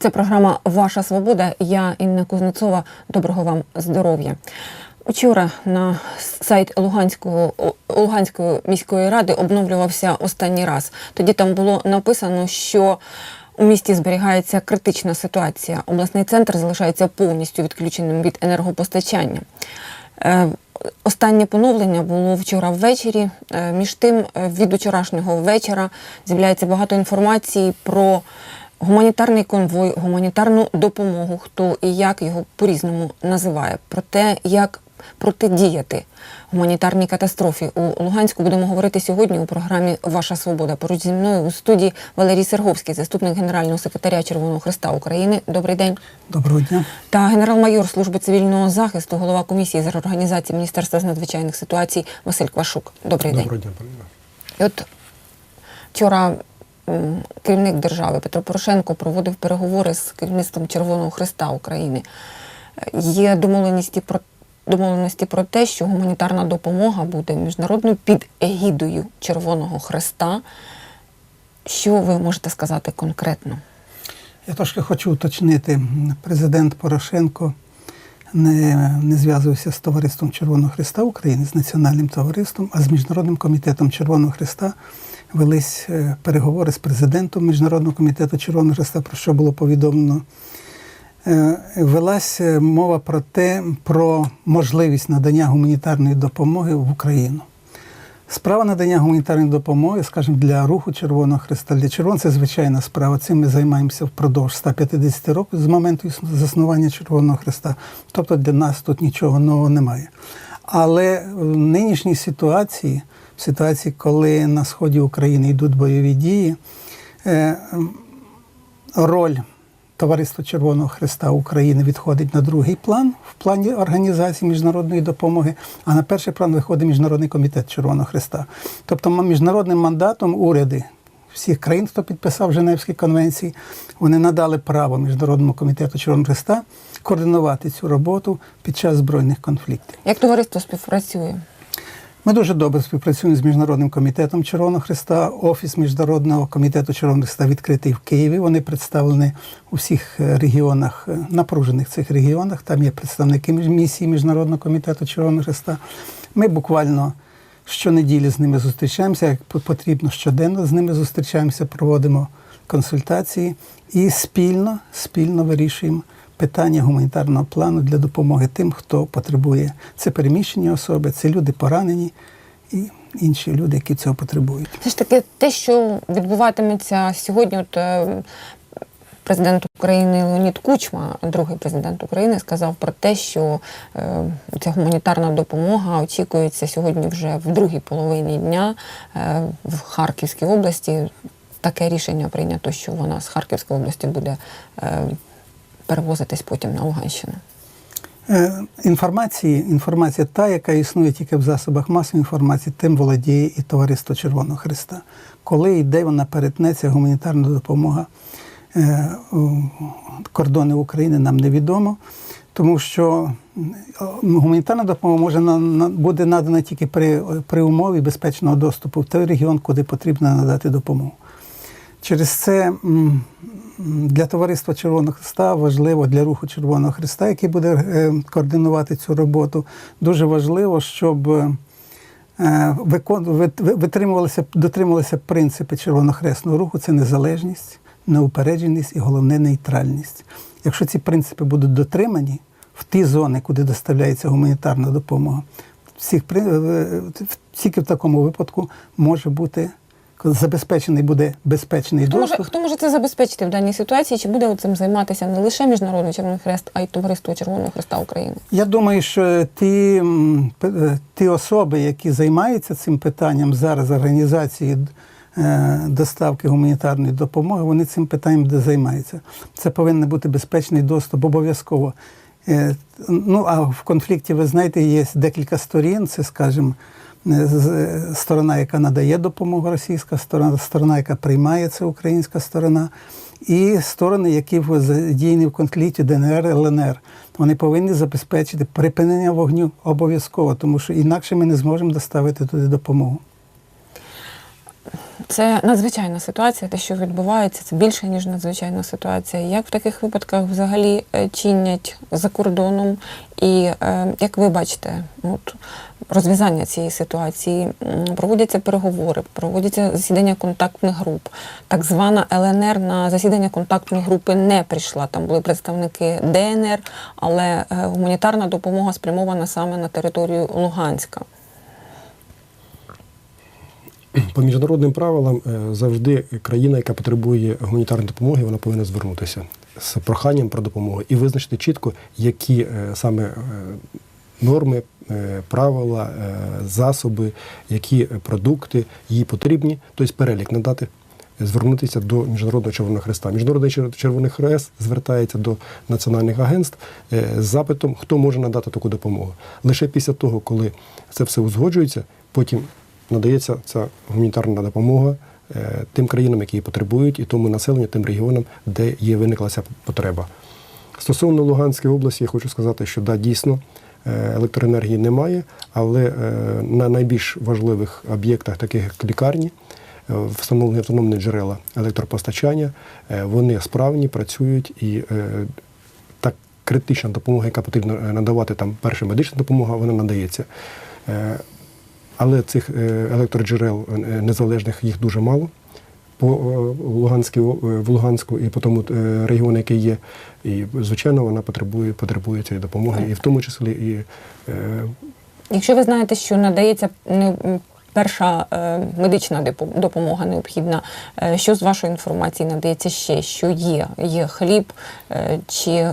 Це програма Ваша Свобода. Я Інна Кузнецова. Доброго вам здоров'я. Вчора на сайт Луганського Луганської міської ради обновлювався останній раз. Тоді там було написано, що у місті зберігається критична ситуація. Обласний центр залишається повністю відключеним від енергопостачання. Е, Останнє поновлення було вчора ввечері. Е, Між тим, е, від вчорашнього вечора з'являється багато інформації про гуманітарний конвой, гуманітарну допомогу, хто і як його по-різному називає, про те, як протидіяти гуманітарній катастрофі у Луганську. Будемо говорити сьогодні у програмі Ваша Свобода. Поруч зі мною у студії Валерій Серговський, заступник генерального секретаря Червоного Христа України. Добрий день. Доброго дня. Та генерал-майор служби цивільного захисту, голова комісії з реорганізації Міністерства з надзвичайних ситуацій Василь Квашук. Добрий день. Доброго дня. І от вчора керівник держави Петро Порошенко проводив переговори з керівництвом Червоного Христа України. Е, Є домовленості про домовленості про те, що гуманітарна допомога буде міжнародною під егідою Червоного Христа. Що ви можете сказати конкретно? Я трошки хочу уточнити, президент Порошенко не, не зв'язувався з товариством Червоного Христа України, з національним товариством, а з Міжнародним комітетом Червоного Христа велись е, переговори з президентом Міжнародного комітету Червоного Христа, про що було повідомлено. Е, Велась е, мова про те, про можливість надання гуманітарної допомоги в Україну. Справа надання гуманітарної допомоги, скажімо, для руху Червоного Христа, для Червоного це звичайна справа. Цим ми займаємося впродовж 150 років з моменту заснування Червоного Христа. Тобто для нас тут нічого нового немає. Але в нинішній ситуації, в ситуації, коли на сході України йдуть бойові дії, е, роль Товариства Червоного Христа України відходить на другий план в плані організації міжнародної допомоги, а на перший план виходить Міжнародний комітет Червоного Христа. Тобто міжнародним мандатом уряди всіх країн, хто підписав Женевські конвенції, вони надали право Міжнародному комітету Червоного Христа координувати цю роботу під час збройних конфліктів. Як товариство співпрацює? Ми дуже добре співпрацюємо з Міжнародним комітетом Червоного Христа. Офіс Міжнародного комітету Червоного Христа відкритий в Києві. Вони представлені у всіх е, регіонах, е, напружених цих регіонах. Там є представники місії Міжнародного комітету Червоного Христа. Ми буквально щонеділі з ними зустрічаємося. Як потрібно щоденно з ними зустрічаємося, проводимо консультації і спільно, спільно вирішуємо питання гуманітарного плану для допомоги тим, хто потребує. Це переміщені особи, це люди поранені і інші люди, які цього потребують. Все ж таки, те, що відбуватиметься сьогодні, от е, президент України Леонід Кучма, другий президент України, сказав про те, що е, ця гуманітарна допомога очікується сьогодні вже в другій половині дня е, в Харківській області. Таке рішення прийнято, що вона з Харківської області буде е, перевозитись потім на Луганщину. Е, Інформації, інформація та, яка існує тільки в засобах масової інформації, тим володіє і Товариство Червоного Христа. Коли і де вона перетнеться гуманітарна допомога е, кордони України, нам невідомо, тому що гуманітарна допомога може буде надана тільки при, при умові безпечного доступу в той регіон, куди потрібно надати допомогу. Через це для товариства Червоного Христа важливо для руху Червоного Христа, який буде е, координувати цю роботу. Дуже важливо, щоб е, ви- витримувалися, дотримувалися принципи Червонохресного руху це незалежність, неупередженість і головне нейтральність. Якщо ці принципи будуть дотримані в ті зони, куди доставляється гуманітарна допомога, всіх е, тільки в такому випадку може бути забезпечений буде безпечний Хто може, хто може це забезпечити в даній ситуації? Чи буде цим займатися не лише Міжнародний Червоний Хрест, а й Товариство Червоного Хреста України? Я думаю, що ті, е, ті особи, які займаються цим питанням зараз організації е, доставки гуманітарної допомоги, вони цим питанням де займаються. Це повинен бути безпечний доступ обов'язково. Е, Ну, а в конфлікті, ви знаєте, є декілька сторін. Це, скажімо, сторона, яка надає допомогу, російська сторона, сторона, яка приймає це українська сторона, і сторони, які задіяні в конфлікті ДНР ЛНР. Вони повинні забезпечити припинення вогню обов'язково, тому що інакше ми не зможемо доставити туди допомогу. Це надзвичайна ситуація. Те, що відбувається, це більше ніж надзвичайна ситуація. Як в таких випадках взагалі е, чинять за кордоном? І е, як ви бачите, от розв'язання цієї ситуації проводяться переговори, проводяться засідання контактних груп. Так звана ЛНР на засідання контактної групи не прийшла. Там були представники ДНР, але е, гуманітарна допомога спрямована саме на територію Луганська. По міжнародним правилам е, завжди країна, яка потребує гуманітарної допомоги, вона повинна звернутися з проханням про допомогу і визначити чітко, які е, саме е, норми, правила, засоби, які продукти їй потрібні, тобто перелік надати. Звернутися до Міжнародного Червоного Хреста. Міжнародний Червоний Хрест звертається до національних агентств з запитом, хто може надати таку допомогу. Лише після того, коли це все узгоджується, потім надається ця гуманітарна допомога е, тим країнам, які її потребують, і тому населенню, тим регіонам, де є виникла ця потреба. Стосовно Луганської області, я хочу сказати, що да, дійсно е, електроенергії немає, але е, на найбільш важливих об'єктах, таких як лікарні, встановлені автономні джерела електропостачання, вони справні, працюють і та критична допомога, яка потрібно надавати, там перша медична допомога, вона надається. Але цих е, електроджерел е, незалежних їх дуже мало по е, Луганській, в Луганську і по тому регіону, який є. І, звичайно, вона потребує, потребує цієї допомоги, і в тому числі і Якщо ви знаєте, що надається перша медична допомога необхідна, що з вашої інформації надається ще? Що є? Є хліб чи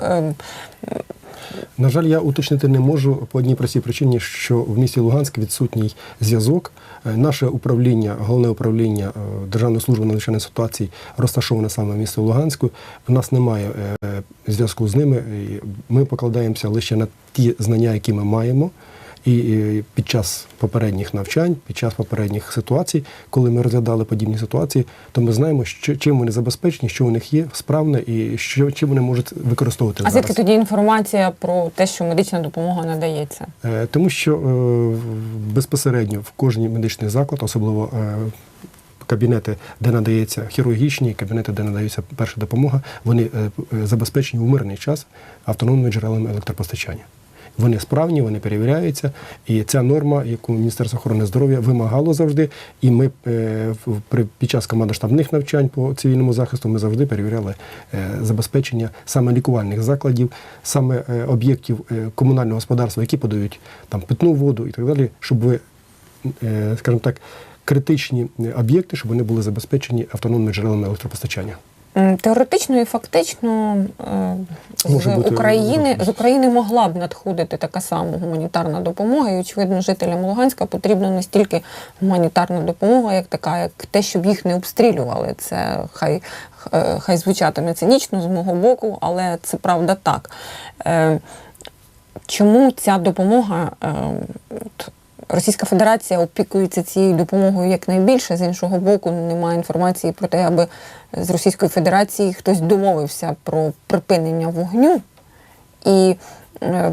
На жаль, я уточнити не можу по одній простій причині, що в місті Луганськ відсутній зв'язок. Е, Наше управління, головне управління е, Державної служби надзвичайних ситуацій розташоване саме в місті Луганську. У нас немає е, зв'язку з ними. Ми покладаємося лише на ті знання, які ми маємо. І під час попередніх навчань, під час попередніх ситуацій, коли ми розглядали подібні ситуації, то ми знаємо, що чим вони забезпечені, що у них є справне і що чим вони можуть використовувати а звідки тоді інформація про те, що медична допомога надається? Е, Тому що е, безпосередньо в кожній медичний заклад, особливо е, кабінети, де надається хірургічні, кабінети, де надається перша допомога, вони забезпечені в мирний час автономними джерелами електропостачання. Вони справні, вони перевіряються, і ця норма, яку Міністерство охорони здоров'я вимагало завжди, і ми е, під час командно-штабних навчань по цивільному захисту ми завжди перевіряли е, забезпечення саме лікувальних закладів, саме е, об'єктів комунального господарства, які подають там питну воду і так далі, щоб ви, скажімо так, критичні об'єкти, щоб вони були забезпечені автономними джерелами електропостачання. Теоретично і фактично е, з України з України могла б надходити така сама гуманітарна допомога, і очевидно, жителям Луганська потрібна не стільки гуманітарна допомога, як така, як те, щоб їх не обстрілювали. Це хай, е, хай звучатиме цинічно з мого боку, але це правда так. Е, Чому ця допомога? Російська Федерація опікується цією допомогою якнайбільше. З іншого боку, немає інформації про те, аби з Російської Федерації хтось домовився про припинення вогню. І е,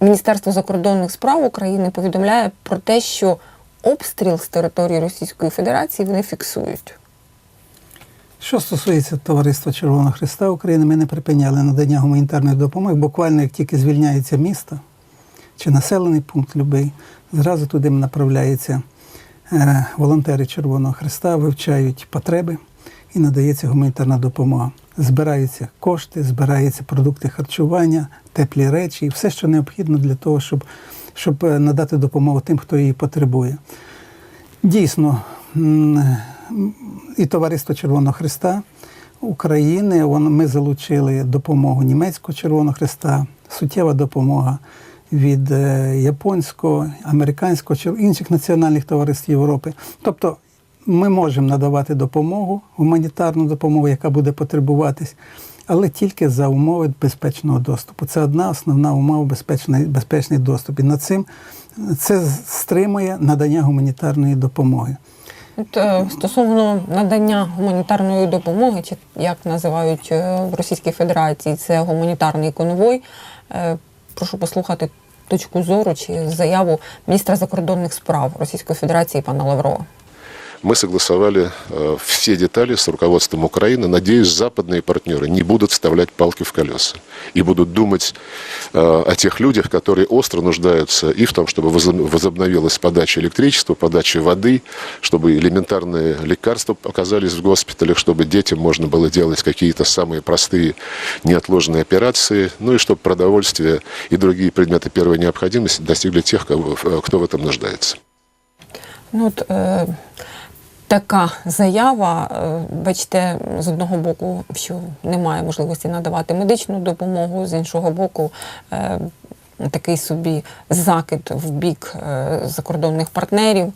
Міністерство закордонних справ України повідомляє про те, що обстріл з території Російської Федерації вони фіксують. Що стосується Товариства Червоного Христа України, ми не припиняли надання гуманітарної допомоги. Буквально як тільки звільняється місто чи населений пункт любий, зразу туди направляються е, волонтери Червоного Христа, вивчають потреби і надається гуманітарна допомога. Збираються кошти, збираються продукти харчування, теплі речі і все, що необхідно для того, щоб, щоб е, надати допомогу тим, хто її потребує. Дійсно, і Товариство Червоного Христа України. Ми залучили допомогу німецького Червоного Христа, суттєва допомога від е, японського, американського чи інших національних товариств Європи. Тобто ми можемо надавати допомогу, гуманітарну допомогу, яка буде потребуватись, але тільки за умови безпечного доступу. Це одна основна умова безпечний, безпечний доступ. І над цим це стримує надання гуманітарної допомоги. От, е, стосовно надання гуманітарної допомоги, чи як називають е, в Російській Федерації, це гуманітарний конвой. Прошу послухати точку зору чи заяву міністра закордонних справ Російської Федерації пана Лаврова. Мы согласовали э, все детали с руководством Украины. Надеюсь, западные партнеры не будут вставлять палки в колеса и будут думать э, о тех людях, которые остро нуждаются и в том, чтобы возоб- возобновилась подача электричества, подача воды, чтобы элементарные лекарства оказались в госпиталях, чтобы детям можно было делать какие-то самые простые неотложные операции, ну и чтобы продовольствие и другие предметы первой необходимости достигли тех, кого, э, кто в этом нуждается. Ну, от, е, така заява, е, бачите, з одного боку, що немає можливості надавати медичну допомогу, з іншого боку, е, такий собі закид в бік е, закордонних партнерів.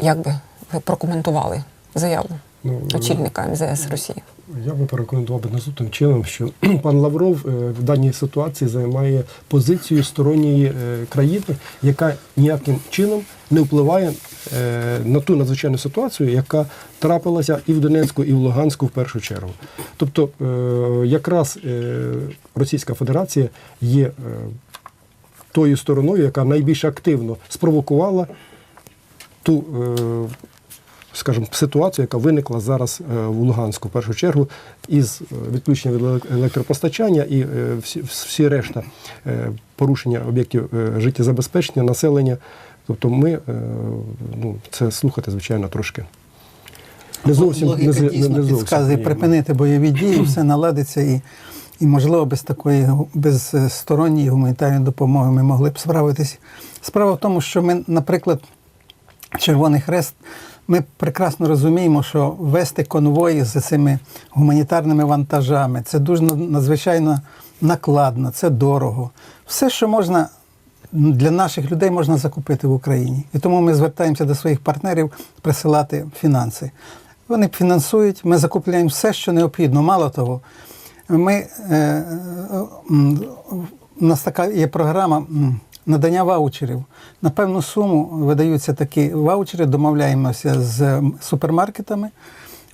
Як би ви прокоментували заяву Ну, очільника МЗС Росії? Я би порекомендував би наступним чином, що пан Лавров в даній ситуації займає позицію сторонньої країни, яка ніяким чином не впливає е, на ту надзвичайну ситуацію, яка трапилася і в Донецьку, і в Луганську в першу чергу. Тобто, е, якраз е, Російська Федерація є тою стороною, яка найбільш активно спровокувала ту, скажімо, ситуацію, яка виникла зараз в Луганську, в першу чергу, із відключенням від електропостачання і всі, всі решта порушення об'єктів життєзабезпечення населення. Тобто ми е, ну, це слухати, звичайно, трошки. Не зовсім Логіка не, дійсно не зовсім. підказує припинити бойові дії, все наладиться і, і можливо, без такої без е, сторонньої гуманітарної допомоги ми могли б справитися. Справа в тому, що ми, наприклад, Червоний Хрест, ми прекрасно розуміємо, що вести конвої з цими гуманітарними вантажами це дуже надзвичайно накладно, це дорого. Все, що можна для наших людей можна закупити в Україні. І тому ми звертаємося до своїх партнерів присилати фінанси. Вони фінансують, ми закупляємо все, що необхідно. Мало того, ми, е, е, у нас така є програма надання ваучерів. На певну суму видаються такі ваучери, домовляємося з супермаркетами.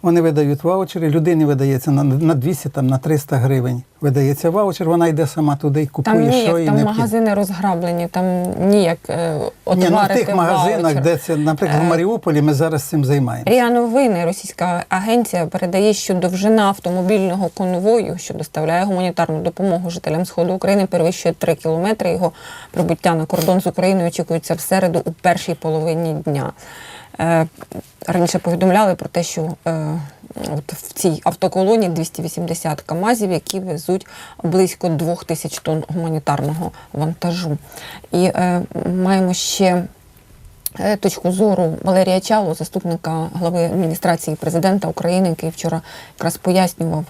Вони видають ваучери, людині видається на, на 200, там, на 300 гривень. Видається ваучер, вона йде сама туди і купує, Там що ніяк, їй там необхідно. магазини розграблені, там ніяк е, Ні, ну, в тих магазинах, ваучер. де це, наприклад, в Е, Маріуполі, ми зараз цим займаємося. Ріа Новини, російська агенція, передає, що довжина автомобільного конвою, що доставляє гуманітарну допомогу жителям сходу України, перевищує 3 кілометри. Його прибуття на кордон з Україною очікується в середу у першій половині дня. Е, Раніше повідомляли про те, що е, от в цій автоколоні 280 КАМАЗів, які везуть близько 2 тисяч тонн гуманітарного вантажу. І е, маємо ще точку зору Валерія Чалу, заступника глави адміністрації президента України, який вчора якраз пояснював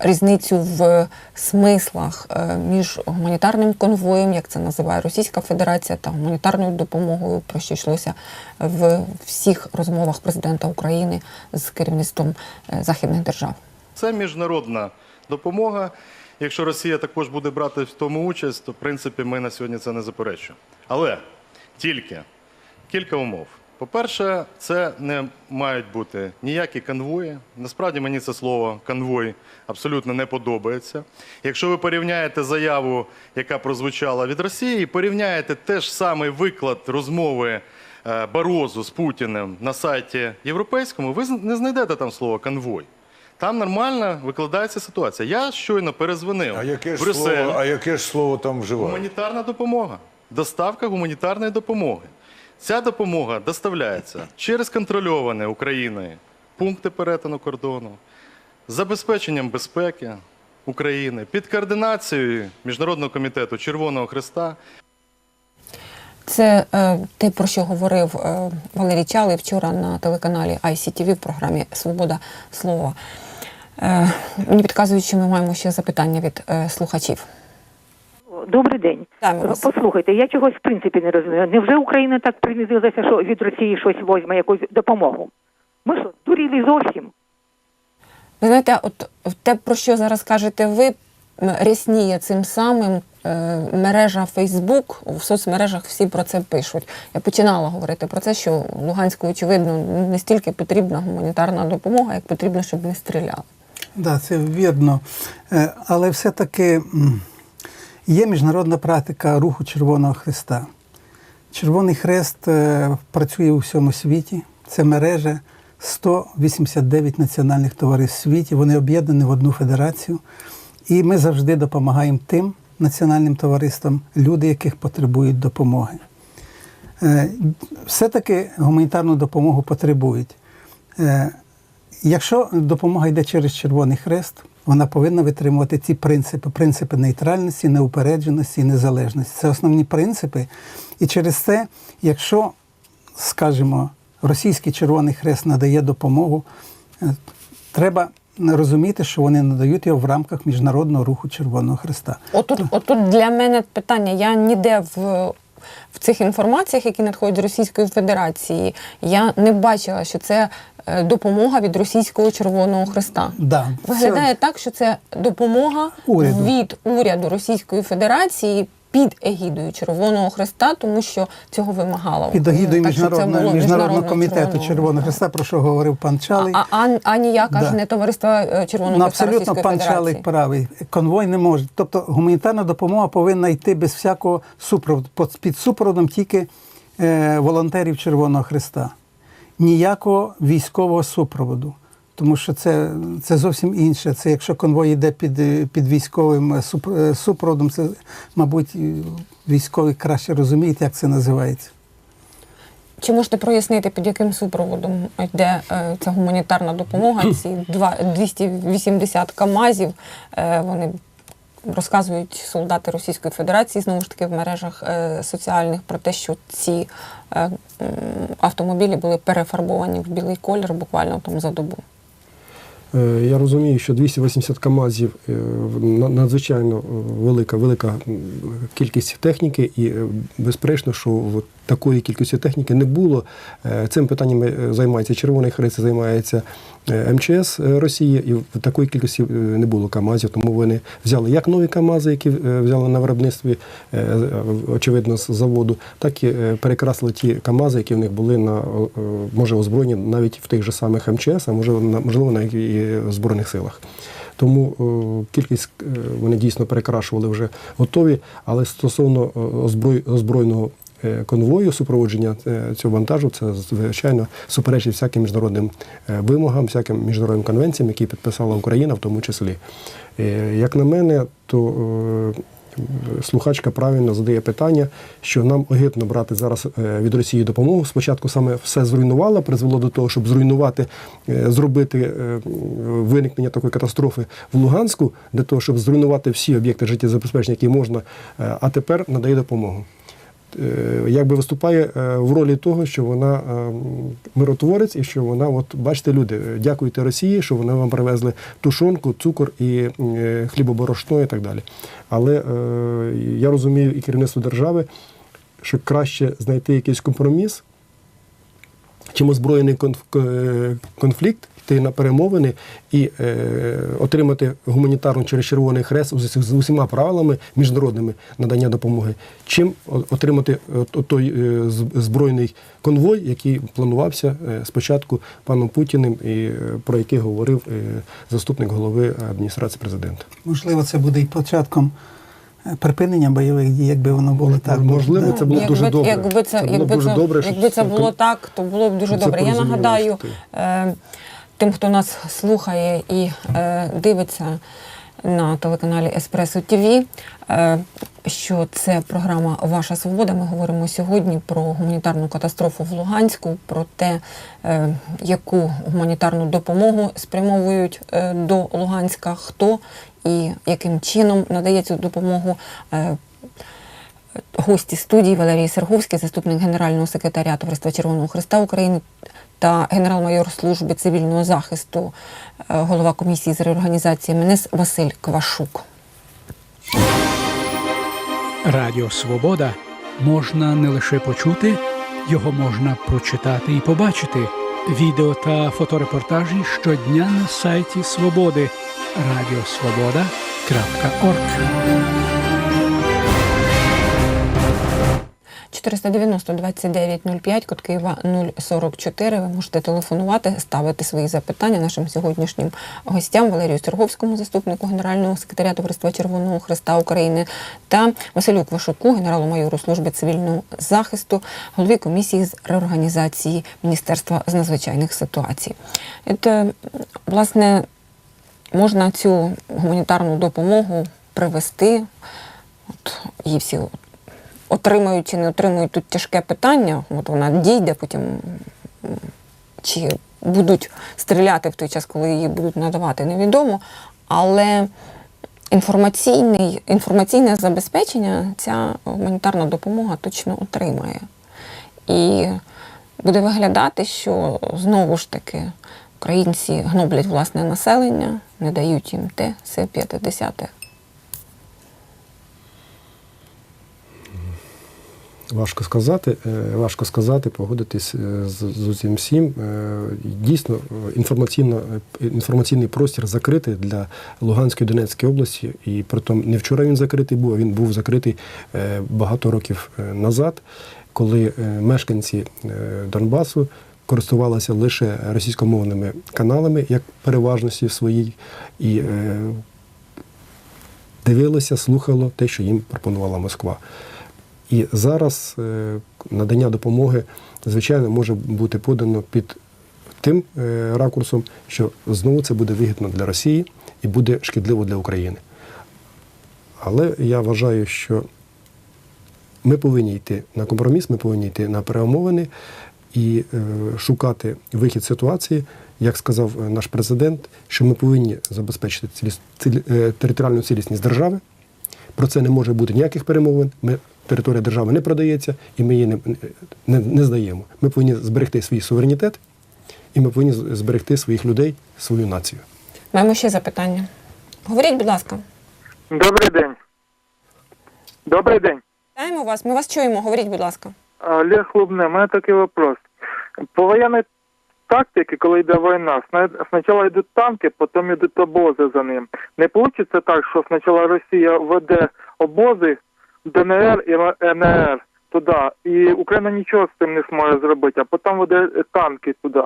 різницю в смислах е, між гуманітарним конвоєм, як це називає Російська Федерація, та гуманітарною допомогою, про що йшлося в всіх розмовах президента України з керівництвом е, західних держав. Це міжнародна допомога. Якщо Росія також буде брати в тому участь, то в принципі ми на сьогодні це не заперечуємо. Але тільки кілька умов. По-перше, це не мають бути ніякі конвої. Насправді мені це слово конвой абсолютно не подобається. Якщо ви порівняєте заяву, яка прозвучала від Росії, і порівняєте теж самий виклад розмови е, Барозу з Путіним на сайті європейському, ви не знайдете там слово конвой. Там нормально викладається ситуація. Я щойно перезвонив А яке ж Брюссель. слово, а яке ж слово там вживають? Гуманітарна допомога. Доставка гуманітарної допомоги. Ця допомога доставляється через контрольовані Україною пункти перетину кордону, забезпеченням безпеки України, під координацією Міжнародного комітету Червоного Христа. Це е, те, про що говорив е, Валерій Чалий вчора на телеканалі ICTV в програмі Свобода слова. Е, мені підказують, що ми маємо ще запитання від е, слухачів. Добрий день. Послухайте, я чогось в принципі не розумію. Невже Україна так принизилася, що від Росії щось возьме, якусь допомогу? Ми що, дуріли зовсім? Ви знаєте, от те, про що зараз кажете ви, рясніє цим самим е, мережа Фейсбук, в соцмережах всі про це пишуть. Я починала говорити про це, що Луганську, очевидно, не стільки потрібна гуманітарна допомога, як потрібно, щоб не стріляли. Да, це вірно. Е, Але все-таки є міжнародна практика руху Червоного Христа. Червоний Хрест е, працює у всьому світі. Це мережа 189 національних товариств в світі. Вони об'єднані в одну федерацію. І ми завжди допомагаємо тим національним товариствам, люди, яких потребують допомоги. Е, Все-таки гуманітарну допомогу потребують. Е, Якщо допомога йде через Червоний Хрест, вона повинна витримувати ці принципи: принципи нейтральності, неупередженості незалежності. Це основні принципи. І через це, якщо, скажімо, російський Червоний Хрест надає допомогу, е, треба розуміти, що вони надають його в рамках міжнародного руху Червоного Хреста. Отут, отут для мене питання. Я ніде в, в цих інформаціях, які надходять з Російської Федерації, я не бачила, що це допомога від Російського Червоного Хреста. Да, Виглядає так, що це допомога Уряду. від уряду Російської Федерації. Під егідою Червоного Хреста, тому що цього вимагала Під це міжнародного, міжнародного комітету Червоного Хреста, про що говорив пан Чалий. А, а, а ніяка Да. ж не товариства е, Червоного Ну, абсолютно пан Федерації. Чалий правий. Конвой не може. Тобто гуманітарна допомога повинна йти без всякого супроводу. Під- супроводом тільки е, волонтерів Червоного Хреста. Ніякого військового супроводу. Тому що це, це зовсім інше. Це якщо конвой йде під, під військовим е, е, супроводом, це, мабуть, е, військові краще розуміють, як це називається. Чи можете прояснити, під яким супроводом йде е, ця гуманітарна допомога? Ці два 280 КАМАЗів е, вони розказують солдати Російської Федерації знову ж таки в мережах е, соціальних про те, що ці е, автомобілі були перефарбовані в білий колір буквально там за добу. Е, Я розумію, що 280 КАМАЗів надзвичайно велика, велика кількість техніки, і безперечно, що такої кількості техніки не було. Е, Цим питанням е, займається Червоний Хрест, займається е, МЧС Росії, і в такої кількості не було КАМАЗів, тому вони взяли як нові КАМАЗи, які взяли на виробництві, очевидно, з заводу, так і перекрасили ті КАМАЗи, які в них були на може озброєні навіть в тих же самих МЧС, а може на- можливо в Збройних силах. Тому кількість вони дійсно перекрашували вже готові, але стосовно озброєного конвою супроводження е, цього вантажу, це звичайно суперечить всяким міжнародним е, вимогам, всяким міжнародним конвенціям, які підписала Україна, в тому числі. Е, Як на мене, то е, слухачка правильно задає питання, що нам огидно брати зараз е, від Росії допомогу. Спочатку саме все зруйнувало, призвело до того, щоб зруйнувати, е, зробити е, виникнення такої катастрофи в Луганську, для того, щоб зруйнувати всі об'єкти життєзабезпечення, які можна, е, а тепер надає допомогу. Е, Якби виступає е, в ролі того, що вона е, миротворець і що вона, от бачите, люди, дякуйте Росії, що вони вам привезли тушонку, цукор і хлібоборошно і так далі. Але я розумію і керівництво держави, що краще знайти якийсь компроміс, чим озброєний конфлікт, йти на перемовини і е, отримати гуманітарну через Червоний Хрест з, з усіма правилами міжнародними надання допомоги, чим отримати от- от той е, збройний конвой, який планувався е, спочатку паном Путіним, і е, про який говорив е, заступник голови адміністрації президента. Можливо, це буде і початком е, припинення бойових дій, якби воно було так. Можливо, це було дуже добре. Якби це, Це було якби дуже це, добре, якби це це було так, то було б дуже добре. Я нагадаю е, тим, хто нас слухає і е, дивиться на телеканалі Еспресо ТВ, е, що це програма Ваша Свобода. Ми говоримо сьогодні про гуманітарну катастрофу в Луганську, про те, е, яку гуманітарну допомогу спрямовують е, до Луганська, хто і яким чином надає цю допомогу. Е, гості студії Валерій Серговський, заступник генерального секретаря Товариства Червоного Христа України та генерал-майор служби цивільного захисту, е, голова комісії з реорганізації МНС Василь Квашук. Радіо Свобода можна не лише почути, його можна прочитати і побачити. Відео та фоторепортажі щодня на сайті Свободи Радіосвобода.орг. 490 2905, код Києва 044. Ви можете телефонувати, ставити свої запитання нашим сьогоднішнім гостям Валерію Серговському, заступнику генерального секретаря Товариства Червоного Христа України, та Василю Квашуку, генералу-майору служби цивільного захисту, голові комісії з реорганізації Міністерства з надзвичайних ситуацій. Це, власне, можна цю гуманітарну допомогу привести. От її всі отримають чи не отримують тут тяжке питання. От вона дійде, потім чи будуть стріляти в той час, коли її будуть надавати, невідомо. Але інформаційний, інформаційне забезпечення ця гуманітарна допомога точно отримає. І буде виглядати, що знову ж таки українці гноблять власне населення, не дають їм те, все 50 Важко сказати, е, важко сказати, погодитись е, з, усім всім. Е, Дійсно, інформаційно, інформаційний простір закритий для Луганської Донецької області. І притом не вчора він закритий був, а він був закритий багато років назад, коли мешканці Донбасу користувалися лише російськомовними каналами, як переважності своїй, і дивилися, слухало те, що їм пропонувала Москва. І зараз е, надання допомоги, звичайно, може бути подано під тим е, ракурсом, що знову це буде вигідно для Росії і буде шкідливо для України. Але я вважаю, що ми повинні йти на компроміс, ми повинні йти на перемовини і е, шукати вихід ситуації, як сказав наш президент, що ми повинні забезпечити ціліс- цілі- територіальну цілісність держави. Про це не може бути ніяких перемовин. Ми, територія держави не продається, і ми її не, не, не здаємо. Ми повинні зберегти свій суверенітет, і ми повинні зберегти своїх людей, свою націю. Маємо ще запитання. Говоріть, будь ласка. Добрий день. Добрий день. Вітаємо вас, ми вас чуємо. Говоріть, будь ласка. Олег Лубне, у мене такий вопрос. По воєнній тактиці, коли йде війна, спочатку йдуть танки, потім йдуть обози за ним. Не вийде так, що спочатку Росія веде обози ДНР і НР туди, і Україна нічого з цим не зможе зробити, а потім веде е, танки туди.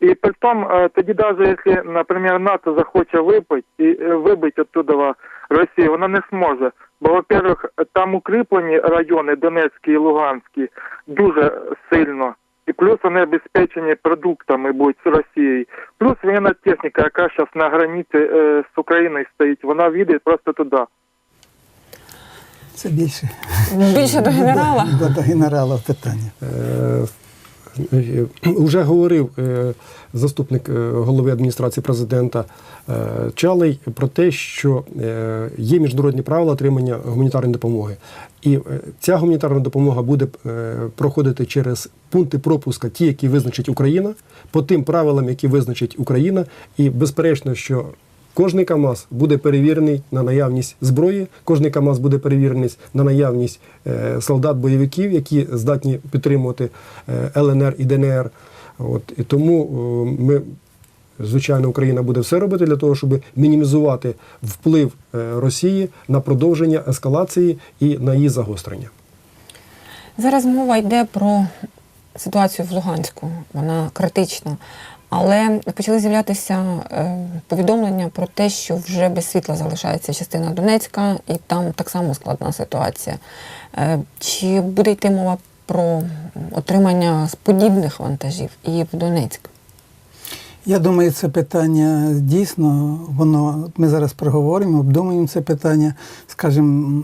І при тому, е, тоді навіть якщо, наприклад, НАТО захоче вибити і е, вибити оттуда Росію, вона не зможе. Бо, во-первых, там укріплені райони Донецькі і Луганські дуже сильно. І плюс вони обезпечені продуктами будуть з Росією. Плюс воєнна техніка, яка зараз на границі е, з Україною стоїть, вона віде просто туди. Це більше Більше до генерала. до, до генерала питання. Е, е, Уже говорив е, заступник е, голови адміністрації президента Чалий про те, що є міжнародні правила отримання гуманітарної допомоги. І ця гуманітарна допомога буде проходити через пункти пропуска, ті, які визначить Україна, по тим правилам, які визначить Україна. І безперечно, що Кожний КАМАЗ буде перевірений на наявність зброї, кожний КАМАЗ буде перевірений на наявність е, солдат-бойовиків, які здатні підтримувати е, ЛНР і ДНР. От, і тому е, ми, звичайно, Україна буде все робити для того, щоб мінімізувати вплив Росії на продовження ескалації і на її загострення. Зараз мова йде про ситуацію в Луганську. Вона критична. Але почали з'являтися е, повідомлення про те, що вже без світла залишається частина Донецька, і там так само складна ситуація. Е, чи буде йти мова про отримання подібних вантажів і в Донецьк? Я думаю, це питання дійсно, воно ми зараз проговоримо, обдумуємо це питання. Скажімо,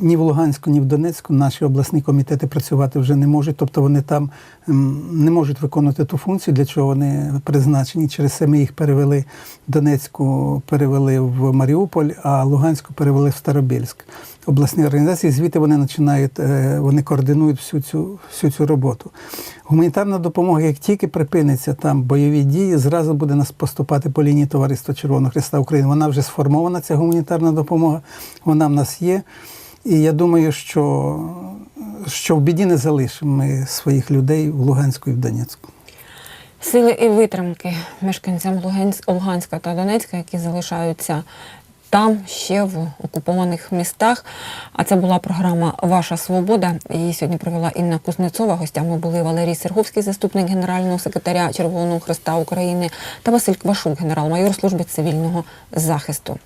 ні в Луганську, ні в Донецьку наші обласні комітети працювати вже не можуть, тобто вони там не можуть виконувати ту функцію, для чого вони призначені. Через це ми їх перевели Донецьку, перевели в Маріуполь, а Луганську перевели в Старобільськ. Обласні організації, звідти вони починають, е, вони координують всю цю, всю цю роботу. Гуманітарна допомога, як тільки припиниться там бойові дії, зразу буде нас поступати по лінії Товариства Червоного Христа України. Вона вже сформована, ця гуманітарна допомога, вона в нас є. І я думаю, що, що в біді не залишимо ми своїх людей в Луганську і в Донецьку. Сили і витримки мешканцям Луганська та Донецька, які залишаються там, ще в окупованих містах. А це була програма Ваша свобода. Її сьогодні провела Інна Кузнецова. Гостями були Валерій Серговський, заступник генерального секретаря Червоного Христа України, та Василь Квашук, генерал-майор служби цивільного захисту.